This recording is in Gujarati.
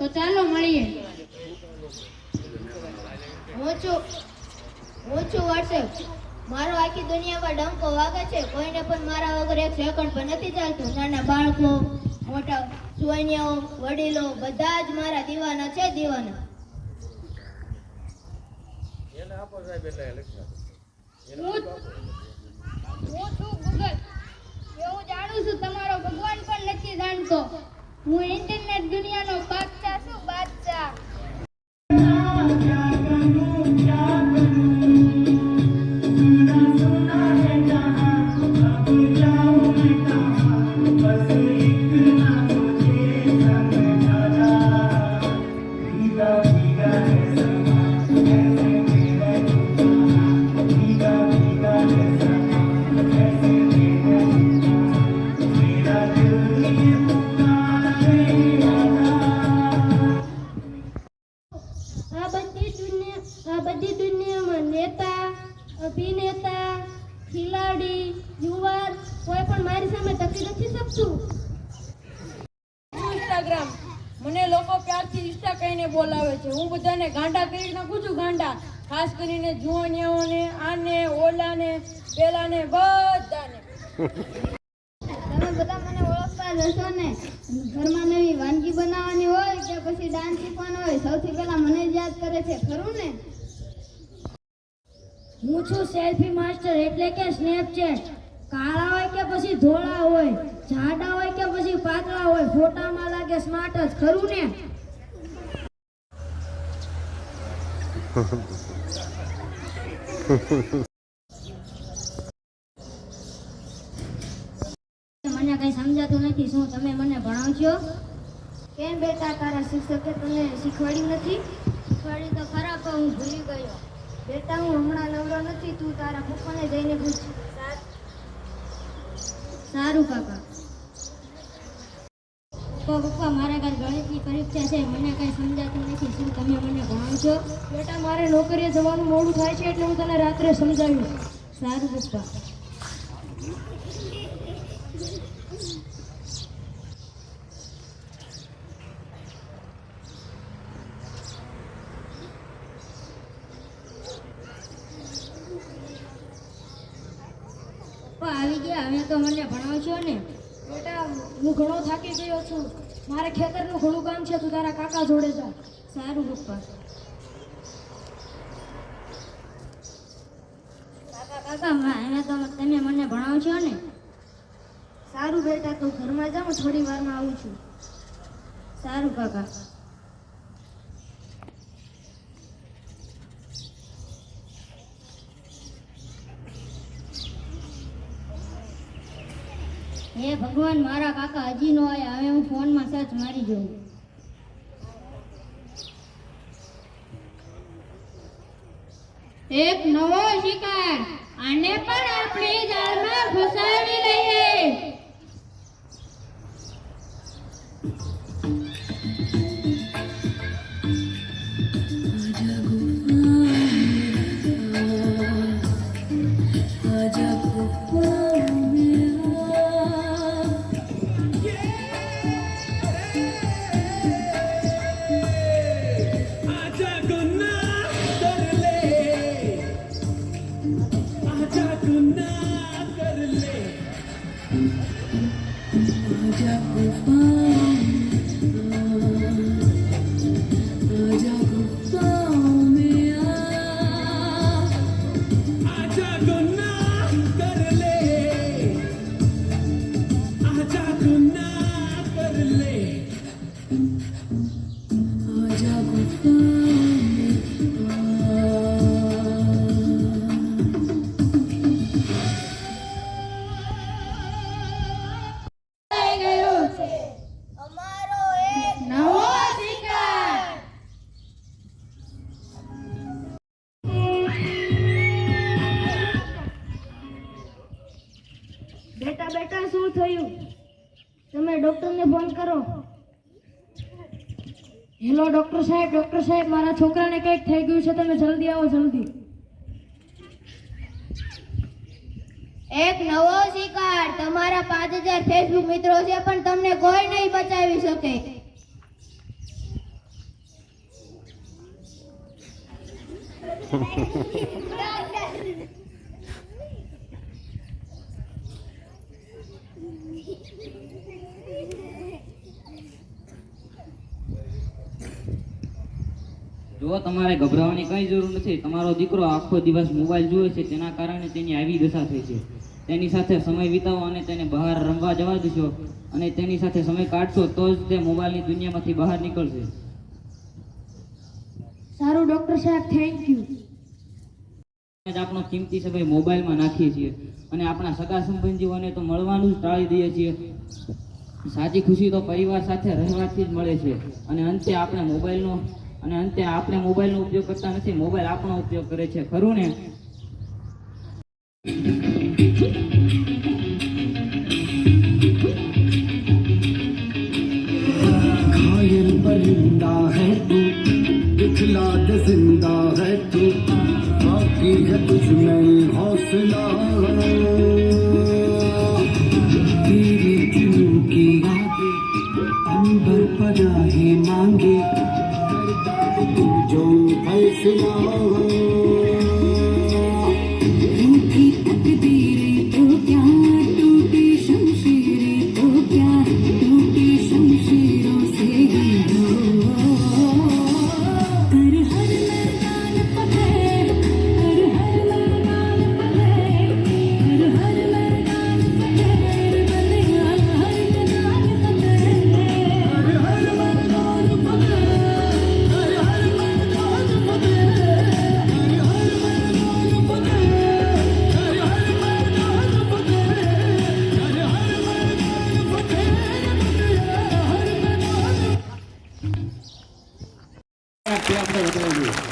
તો ચાલો મળીએ. હું છું હું છું વોટ્સએપ મારો આખી દુનિયામાં ડંકો વાગે છે કોઈને પણ મારા વગર એક સેકન્ડ પણ નથી ચાલતું. નાના બાળકો મોટા સુવાનિયાઓ વડીલો બધા જ મારા દીવાના છે દીવાના. હું હું છું ગૂગલ એવું જાણું છું તમારો ભગવાન પણ નથી જાણતો. હું ઇન્ટરનેટ નેતા અભિનેતા ખિલાડી યુવાન કોઈ પણ મારી સામે ટકી નથી શકતું. ઇન્સ્ટાગ્રામ મને લોકો પ્યારથી ઇન્સ્ટા કહીને બોલાવે છે. હું બધાને ગાંડા કરી નાખું છું ગાંડા. ખાસ કરીને જુવાનિયાઓને આને ઓલાને પેલાને બધાને. તમે બધા મને ઓળખતા જ હશો ને. ઘરમાં નવી વાનગી બનાવવાની હોય કે પછી ડાન્સ શીખવાનો હોય. સૌથી પહેલા મને જ યાદ કરે છે ખરું ને? હું છું સેલ્ફી માસ્ટર એટલે કે સ્નેપચેટ કાળા હોય કે પછી ધોળા હોય, જાડા હોય કે પછી પાતળા હોય, ફોટામાં લાગે સ્માર્ટ જ, ખરું ને? મને કઈ સમજાતું નથી, શું તમે મને ભણાવશો? કેમ બેટા તારા શિક્ષકે તને શીખવાડ્યું નથી? શીખવાડ્યું તો ખરા, પણ હું ભૂલી ગયો. બેટા, હું હમણાં નવરો નથી, તું તારા પપ્પાને જઈને પૂછ. સારું, કાકા. પપ્પા મારા ઘર ગણિતની પરીક્ષા છે મને કાંઈ સમજાતું નથી, શું તમે મને ભણાવશો બેટા, મારે નોકરીએ જવાનું મોડું થાય છે, એટલે હું તને રાત્રે સમજાવીશ. સારું, પપ્પા. આવી ગયા. હવે તો મને ભણાવશો ને. બેટા, હું ઘણો થાકી ગયો છું. મારે ખેતરનું ઘણું કામ છે, તું તારા કાકા જોડે જા. સારું, પપ્પા. કાકા કાકા હવે તો તમે મને ભણાવશો ને. સારું, બેટા, તું ઘરમાં જાઉં, થોડી વારમાં આવું છું. સારું, કાકા. હે ભગવાન, મારા કાકા હજી નો આવ્યા હવે હું ફોનમાં સર્ચ મારી જોઉં. એક નવો શિકાર. આને પણ આપણી જાળમાં ફસાવી લઈએ. બેટા બેટા શું થયું? તમે ડૉક્ટરને ફોન કરો. હેલો ડોક્ટર સાહેબ ડૉક્ટર સાહેબ મારા છોકરાને કંઈક થઈ ગયું છે તમે જલ્દી આવો જલ્દી. એક નવો શિકાર. તમારા પાંચ હજાર ફેસબુક મિત્રો છે પણ તમને કોઈ નહીં બચાવી શકે. Ha. જો તમારે ગભરાવાની કઈ જરૂર નથી. તમારો દીકરો આખો દિવસ મોબાઈલ જુએ છે તેના કારણે તેની આવી દશા થઈ છે. તેની સાથે સમય વિતાવો અને તેને બહાર રમવા જવા દેશો અને તેની સાથે સમય કાઢશો તો જ તે મોબાઈલની દુનિયામાંથી બહાર નીકળશે. સારું ડોક્ટર સાહેબ થેન્ક યુ જ આપણો કિંમતી સમય મોબાઈલમાં નાખીએ છીએ. અને આપણા સગા સંબંધીઓને તો મળવાનું જ ટાળી દઈએ છીએ. સાચી ખુશી તો પરિવાર સાથે રહેવાથી જ મળે છે. અને અંતે આપણે મોબાઈલનો અને અંતે આપણે મોબાઈલનો ઉપયોગ કરતા નથી મોબાઈલ આપણો ઉપયોગ કરે છે ખરું ને घायल परिंदा है तू दिखला दे जिंदा है तू बाकी है तुझ में हौसला Oh. നടത്തുന്ന